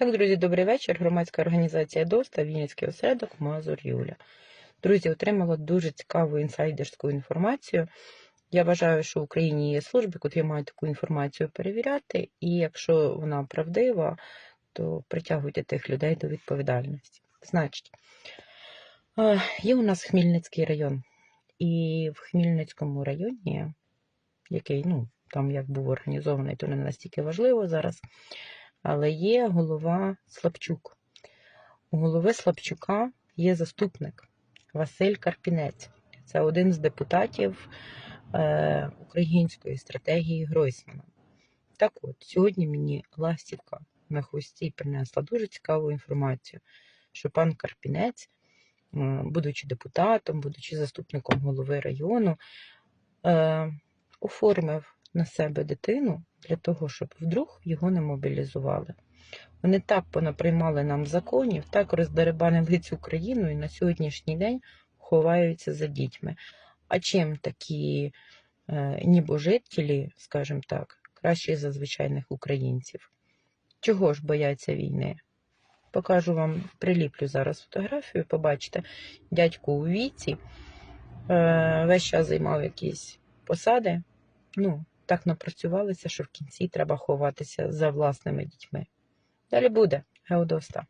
Так, друзі, добрий вечір. Громадська організація ДОСТА, Вінницький осередок, Мазур Юля. Друзі, отримала дуже цікаву інсайдерську інформацію. Я вважаю, що в Україні є служби, котрі мають таку інформацію перевіряти, і якщо вона правдива, то притягуйте тих людей до відповідальності. Значить, є у нас Хмільницький район, і в Хмільницькому районі, який, ну, там як був організований, то не настільки важливо зараз. Але є голова Слабчук. У голови Слабчука є заступник Василь Карпінець. Це один з депутатів е, української стратегії Гройсмана. Так от, сьогодні мені ластівка на хвості принесла дуже цікаву інформацію, що пан Карпінець, е, будучи депутатом, будучи заступником голови району, е, оформив на себе дитину для того, щоб вдруг його не мобілізували. Вони так понаприймали нам законів, так роздеребанили цю країну і на сьогоднішній день ховаються за дітьми. А чим такі е, нібожителі, скажімо так, кращі за звичайних українців? Чого ж бояться війни? Покажу вам, приліплю зараз фотографію, побачите, дядько у віці е, весь час займав якісь посади. Ну, так напрацювалися, що в кінці треба ховатися за власними дітьми. Далі буде Геодоста.